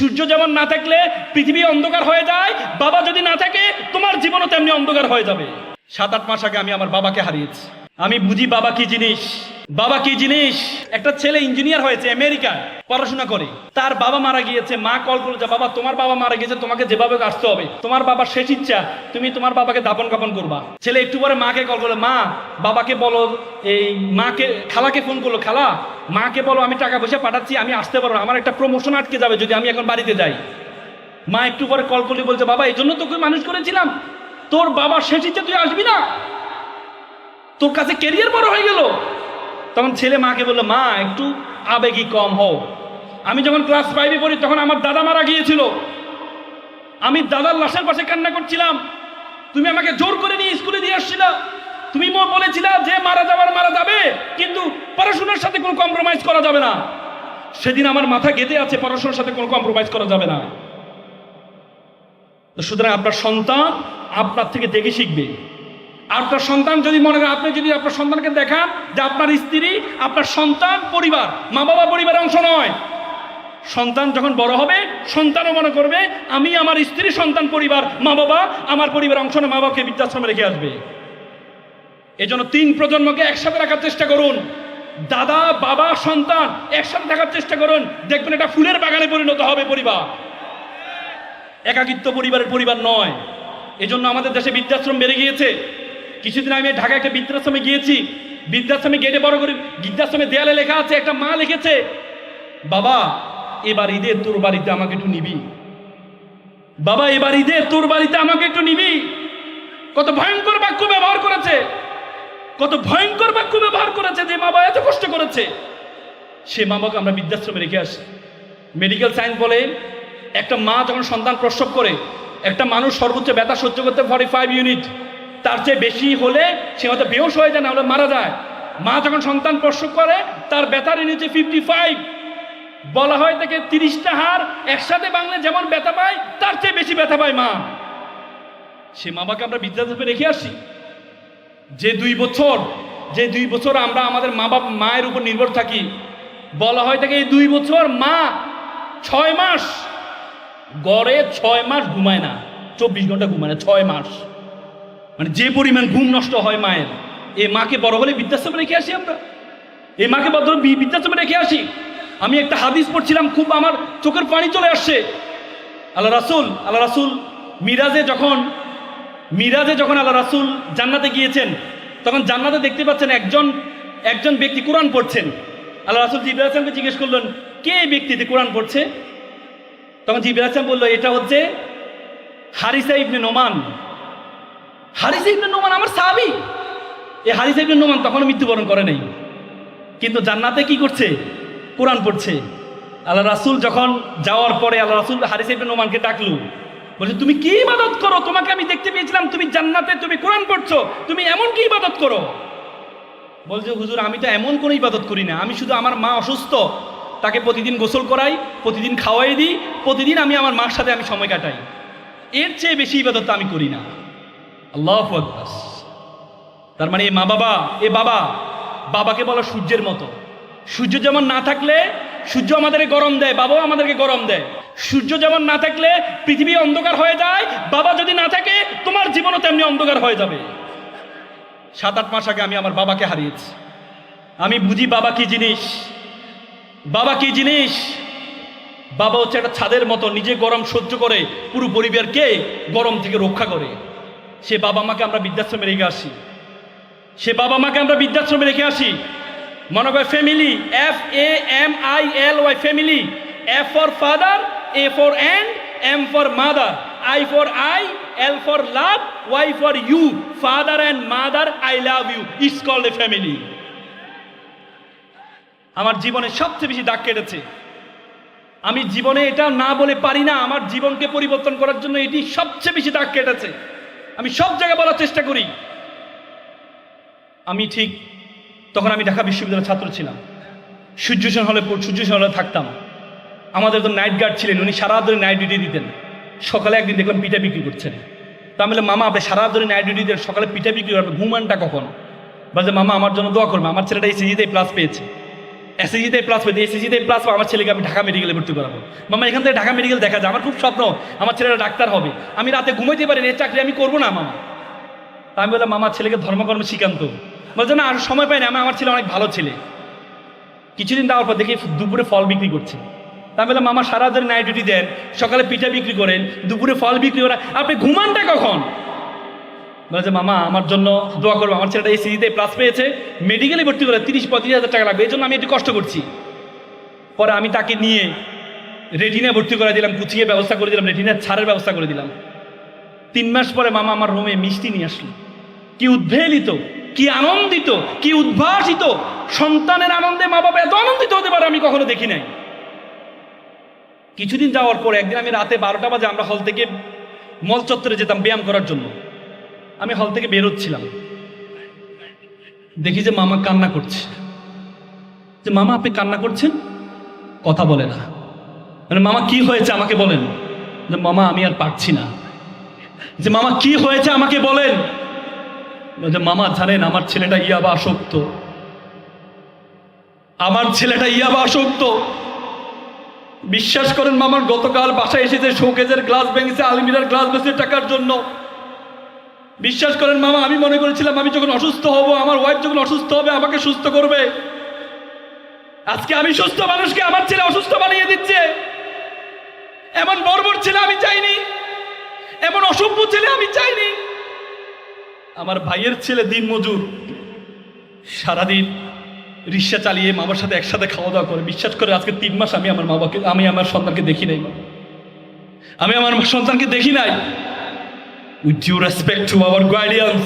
সূর্য যেমন না থাকলে পৃথিবী অন্ধকার হয়ে যায়, বাবা যদি না থাকে, তোমার জীবনও তেমনি অন্ধকার হয়ে যাবে। সাত আট মাস আগে আমি আমার বাবাকে হারিয়েছি। আমি বুঝি বাবা কি জিনিস? বাবা কি জিনিস? একটা ছেলে ইঞ্জিনিয়ার হয়েছে আমেরিকা পড়াশোনা করে। তার বাবা মারা গিয়েছে, মা কল করেছে, বাবা, তোমার বাবা মারা গিয়েছে, তোমাকে যেভাবে আসতে হবে। তোমার বাবার শেষ ইচ্ছা, তুমি তোমার বাবাকে দাপন কাপন করবা। ছেলে একটু পরে মাকে কল করল, মা, বাবাকে বলো, এই মাকে, খালাকে ফোন করল, খালা, মাকে বলো, আমি টাকা পয়সা পাঠাচ্ছি, আমি আসতে পারব আমার একটা প্রমোশন আটকে যাবে যদি আমি এখন বাড়িতে যাই। মা একটু পরে কল করলে, বলছে, বাবা, এই জন্য তোকে মানুষ করেছিলাম। তোর বাবার শেষ ইচ্ছা, তুই আসবি না? তোর কাছে কেরিয়ার বড় হয়ে গেল। তখন ছেলে মাকে বলল, মা, একটু আবেগী কম হও। আমি যখন ক্লাস ফাইভে পড়ি, তখন আমার দাদা মারা গিয়েছিল। আমি দাদার লাশের পাশে কান্না করছিলাম। তুমি আমাকে জোর করে নিয়ে স্কুলে দিয়ে আসছিল। তুমি বলেছিলা যে মারা যাবার মারা যাবে, কিন্তু পড়াশোনার সাথে কোনো কম্প্রোমাইজ করা যাবে না। সেদিন আমার মাথা গেঁথে আছে, পড়াশোনার সাথে কোনো কম্প্রোমাইজ করা যাবে না। সুতরাং আপনার সন্তান আপনার থেকে দেখে শিখবে। আপনার সন্তান যদি মনে করেন, আপনি যদি আপনার সন্তানকে দেখান যে আপনার স্ত্রী, আপনার সন্তান পরিবার মা বাবা পরিবারের অংশ নয়। সন্তান যখন বড় হবে, সন্তানও মনে করবে, আমি আমার স্ত্রী, সন্তান, পরিবার মা বাবা আমার পরিবার অংশ নয় মা বাবাকে বৃদ্ধাশ্রমে রেখে আসবে। এজন্য তিন প্রজন্মকে একসাথে রাখার চেষ্টা করুন। দাদা, বাবা, সন্তান একসাথে থাকার চেষ্টা করুন। দেখবেন এটা ফুলের বাগানে পরিণত হবে পরিবার। একাকিত্ব পরিবারের পরিবার নয়। এজন্য আমাদের দেশে বৃদ্ধাশ্রম বেড়ে গিয়েছে। কিছুদিন আমি ঢাকা একটা বৃদ্ধাশ্রমে গিয়েছি। বৃদ্ধাশ্রমে গেটে বড় করে বৃদ্ধাশ্রমে দেয়ালে লেখা আছে, একটা মা লিখেছে, বাবা, এবার ঈদের তোর বাড়িতে আমাকে একটু নিবি। বাবা, এবার ঈদের তোর বাড়িতে আমাকে একটু নিবি। কত ভয়ঙ্কর বাক্য ব্যবহার করেছে। কত ভয়ঙ্কর বাক্য ব্যবহার করেছে যে মা বাবা এত কষ্ট করেছে। সে মা বাবাকে আমরা বৃদ্ধাশ্রমে রেখে আসি। মেডিকেল সায়েন্স বলে, একটা মা যখন সন্তান প্রসব করে, একটা মানুষ সর্বোচ্চ ব্যথা সহ্য করতে ফর্টি ফাইভ ইউনিট তার চেয়ে বেশি হলে সে হয়তো বেহস হয়ে যায় না, হলে মারা যায়। মা যখন সন্তান প্রসব করে, তার ব্যথার ইউনিট ফিফটি ফাইভ বলা হয় তাকে তিরিশটা হার একসাথে বাংলা যেমন ব্যথা পায়, তার চেয়ে বেশি ব্যথা পায় মা। সে মা বাবাকে আমরা বৃদ্ধাশ্রমে রেখে আসি। যে দুই বছর, যে দুই বছর আমরা আমাদের মা বাবা মায়ের উপর নির্ভর থাকি। বলা হয় তাকে এই দুই বছর মা ছয় মাস, গড়ে ছয় মাস ঘুমায় না, চব্বিশ ঘণ্টা ঘুমায় না, ছয় মাস। মানে যে পরিমাণ ঘুম নষ্ট হয় মায়ের, এই মাকে বড় হলে বৃদ্ধাশ্রমে রেখে আসি আমরা। এই মাকে বড় বৃদ্ধাশ্রমে রেখে আসি। আমি একটা হাদিস পড়ছিলাম, খুব আমার চোখের পানি চলে আসছে। আল্লাহ রাসুল আল্লাহ রাসুল, মিরাজে যখন মিরাজে যখন আল্লাহ রাসুল জান্নাতে গিয়েছেন, তখন জান্নাতে দেখতে পাচ্ছেন একজন একজন ব্যক্তি কোরআন পড়ছেন। আল্লাহ রাসুল জিবরাল আসলামকে জিজ্ঞেস করলেন, কে ব্যক্তিতে কোরআন পড়ছে? তখন জিবরাল আসলাম বলল, এটা হচ্ছে হারিসা ইবনে নোমান। হারিসা ইবনে নোমান আমার সাহাবি। এই হারিসা ইবনে নোমান তখনও মৃত্যুবরণ করে নাই। কিন্তু জান্নাতে কি করছে? কোরআন পড়ছে। আল্লাহ রাসুল যখন যাওয়ার পরে আল্লাহ রাসুল হারিসা ইবনে নোমানকে ডাকলু। বলছে, তুমি কি ইবাদত করো? তোমাকে আমি দেখতে পেয়েছিলাম, তুমি জান্নাতে, তুমি কোরআন পড়ছো, তুমি এমন কি ইবাদত করো? বলছে, হুজুর, আমি তো এমন কোনো ইবাদত করি না। আমি শুধু আমার মা অসুস্থ, তাকে প্রতিদিন গোসল করাই, প্রতিদিন খাওয়াই দিই, প্রতিদিন আমি আমার মার সাথে আমি সময় কাটাই। এর চেয়ে বেশি ইবাদত আমি করি না। আল্লাহ তার মানে এ মা বাবা, এ বাবা, বাবাকে বলা সূর্যের মতো। সূর্য যেমন না থাকলে সূর্য আমাদেরকে গরম দেয়, বাবাও আমাদেরকে গরম দেয়। সূর্য যেমন না থাকলে পৃথিবী অন্ধকার হয়ে যায়, বাবা যদি না থাকে, তোমার জীবনও তেমনি অন্ধকার হয়ে যাবে। সাত, আট মাস আগে আমি আমার বাবাকে হারিয়েছি। আমি বুঝি বাবা কি জিনিস? বাবা কি জিনিস? বাবা হচ্ছে একটা ছাদের মতো, নিজে গরম সহ্য করে, পুরো পরিবারকে গরম থেকে রক্ষা করে। সে বাবা মাকে আমরা বৃদ্ধাশ্রমে রেখে আসি। সে বাবা মাকে আমরা বৃদ্ধাশ্রমে রেখে আসি। মনে করে family F A M I L Y family F for father A for and M for mother I for I L for love Y for you father and mother I love you it's call a family আমার জীবনে সবচেয়ে বেশি দাগ কেটেছে। আমি জীবনে এটা না বলে পারি না, আমার জীবনকে পরিবর্তন করার জন্য এটি সবচেয়ে বেশি দাগ কেটেছে। আমি সব জায়গায় বলার চেষ্টা করি। আমি ঠিক তখন আমি ঢাকা বিশ্ববিদ্যালয়ের ছাত্র ছিলাম। সূর্যসেন হলে সূর্যসেন হলে থাকতাম। আমাদের তো নাইট গার্ড ছিলেন, উনি সারা ধরে নাইট ডিউটি দিতেন। সকালে একদিন দেখলাম পিঠা বিক্রি করছেন। তা আমি মামা, আপনি সারা ধরে নাইট ডিউটি দেন সকালে পিঠা বিক্রি করবেন ঘুমানটা কখন? বলছে, মামা, আমার জন্য দোয়া করবে। আমার ছেলেটা এই সিজিতে প্লাস পেয়েছে। এসএসজিতে প্লাস পেতে এসএসজিতে প্লাস আমার ছেলেকে আমি ঢাকা মেডিকেলে ভর্তি করাবো। মামা, এখান থেকে ঢাকা মেডিকেল দেখা যায়, আমার খুব স্বপ্ন, আমার ছেলেরা ডাক্তার হবে। আমি রাতে ঘুমাইতে পারি না, এই চাকরি আমি করব না, মামা। তা আমি বললাম মামার ছেলেকে ধর্মকর্ম শিখান্ত। বলছে না, আর সময় পাই না আমি আমার ছেলে অনেক ভালো ছেলে। কিছুদিন দেওয়ার পর দেখি দুপুরে ফল বিক্রি করছে। তা বললাম, মামা, সারা দিন নাইট ডিউটি দেন, সকালে পিঠা বিক্রি করেন, দুপুরে ফল বিক্রি করেন, আপনি ঘুমানটা কখন? বলেছে মামা, আমার জন্য দোয়া করব আমার ছেলেটা এই সিজিতে প্লাস পেয়েছে। মেডিকেলে ভর্তি করে তিরিশ পঁয়ত্রিশ হাজার টাকা লাগবে। এই জন্য আমি একটু কষ্ট করছি। পরে আমি তাকে নিয়ে রেটিনা ভর্তি করে দিলাম, কুচিয়ে ব্যবস্থা করে দিলাম রেটিনার ছাড়ের ব্যবস্থা করে দিলাম। তিন মাস পরে মামা আমার রুমে মিষ্টি নিয়ে আসলো। কি উদ্ভেলিত কি আনন্দিত, কি উদ্ভাসিত। সন্তানের আনন্দে মা বাবা এত আনন্দিত হতে পারে আমি কখনো দেখি নাই। কিছুদিন যাওয়ার পর একদিন আমি রাতে বারোটা বাজে আমরা হল থেকে মল চত্বরে যেতাম ব্যায়াম করার জন্য। আমি হল থেকে বেরোচ্ছিলাম দেখি যে মামা কান্না করছে। যে মামা, আপনি কান্না করছেন? কথা বলে না। মানে মামা, কি হয়েছে আমাকে বলেন? যে মামা, আমি আর পারছি না। যে মামা, কি হয়েছে আমাকে বলেন? যে মামা, জানেন আমার ছেলেটা ইয়াবা আসক্ত। আমার ছেলেটা ইয়াবা আসক্ত। বিশ্বাস করেন মামার, গতকাল বাসায় এসেছে শোকেজের গ্লাস ভেঙেছে, আলমিরার গ্লাস বেঁচে টাকার জন্য। বিশ্বাস করেন মামা, আমি মনে করেছিলাম আমি যখন অসুস্থ হব, আমার ওয়াইফ যখন অসুস্থ হবে, আমাকে সুস্থ করবে। আজকে আমি সুস্থ মানুষকে আমার ছেলে অসুস্থ বানিয়ে দিচ্ছে। এমন বর্বর ছেলে আমি চাইনি, এমন অসভ্য ছেলে আমি চাইনি। আমার ভাইয়ের ছেলে দিন মজুর, সারাদিন রিক্সা চালিয়ে মামার সাথে একসাথে খাওয়া দাওয়া করে। বিশ্বাস করে আজকে তিন মাস আমি আমার মা বাবাকে আমি আমার সন্তানকে দেখি নাই আমি আমার সন্তানকে দেখি নাই। With due respect to our guardians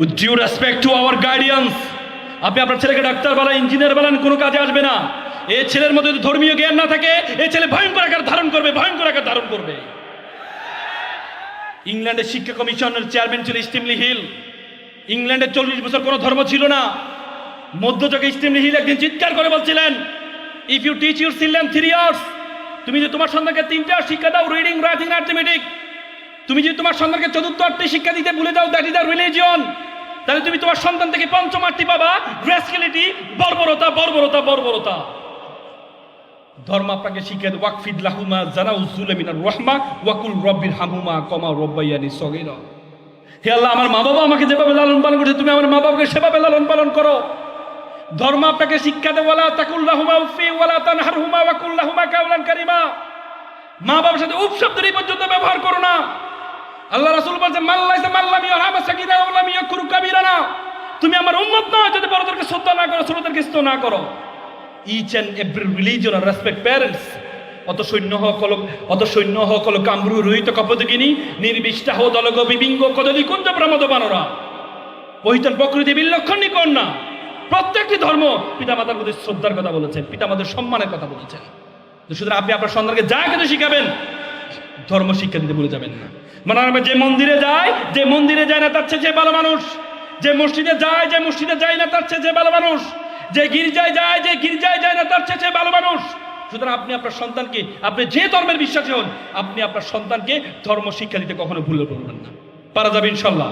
with due respect to our guardians আপনি আপনার ছেলেকে ডাক্তার বানান, ইঞ্জিনিয়ার বানান, কোনো কাজে আসবে না। এই ছেলের মধ্যে যদি ধর্মীয় জ্ঞান না থাকে এই ছেলে ভয়ঙ্কর আকার ধারণ করবে, ভয়ঙ্কর আকার ধারণ করবে। ইংল্যান্ডের শিক্ষা কমিশনের চেয়ারম্যান ছিল স্টিমলি হিল। ইংল্যান্ডের চল্লিশ বছর কোনো ধর্ম ছিল না। মধ্যযুগে স্টিমলি হিল একদিন চিৎকার করে বলছিলেন if you teach your children three years তুমি যদি তোমার সন্তানকে তিনটা শিক্ষা দাও রিডিং রাইটিং অ্যাথমেটিক তুমি যদি তোমার সন্তানকে চতুর্থ আটটি শিক্ষা দিতে ভুলে যাও দ্যাট ইজ আর রিলিজিয়ন তাহলে তুমি তোমার সন্তান থেকে পঞ্চম আটটি পাবা গ্রেসকিলিটি বর্বরতা বর্বরতা বর্বরতা। ধর্ম আপনাকে দেয় ওয়াকফিদ লাহুমা জানা উজুল মিনার রহমা, ওয়াকুল রব্বির হামুমা কমা রব্বাইয়ানি সগিরা। হে আল্লাহ, আমার মা বাবা আমাকে যেভাবে লালন পালন করছে, তুমি আমার মা বাবাকে সেভাবে লালন পালন করো। ধর্ম আপনাকে শিক্ষা দেয় ওয়ালা তাকুল্লাহুমা উফি ওয়ালা তানহারহুমা ওয়াকুল্লাহুমা কাউলান কারিমা। মা বাবার সাথে উপ শব্দের এই পর্যন্ত ব্যবহার করো না। আল্লাহ রাসূল বলছে মাল্লাইসা মাল্লামি ওয়ারহামা সাকিরা ওয়ালামি ইয়াকুরু কাবীরানা। তুমি আমার উম্মত নয় যদি বড়দেরকে শ্রদ্ধা না করো, ছোটদেরকে স্নেহ না করো। ইচ অ্যান্ড এভরি রিলিজন আর রেসপেক্ট প্যারেন্টস অত সৈন্য হোক কল অত সৈন্য হোক কল কামরু রোহিত কপদগিনী হো দলগ বিবিঙ্গ কদলি কুঞ্জ প্রমদ বানরা পহিতন প্রকৃতি বিলক্ষণী না। প্রত্যেকটি ধর্ম পিতামাতার প্রতি শ্রদ্ধার কথা বলেছেন, পিতামাতার সম্মানের কথা বলেছেন। সুতরাং আপনি আপনার সন্তানকে যা কিছু শিখাবেন ধর্ম শিক্ষা দিতে ভুলে যাবেন না। মানে আমরা যে মন্দিরে যায়, যে মন্দিরে যায় না, তার চেয়ে যে ভালো মানুষ। যে মসজিদে যায়, যে মসজিদে যায় না, তার চেয়ে যে ভালো মানুষ। যে গির্জায় যায়, যে গির্জায় যায় না, তার চেয়ে ভালো মানুষ। সুতরাং আপনি আপনার সন্তানকে, আপনি যে ধর্মের বিশ্বাসী হন, আপনি আপনার সন্তানকে ধর্ম শিক্ষা দিতে কখনো ভুলে করবেন না। পারা যাবে ইনশাল্লাহ।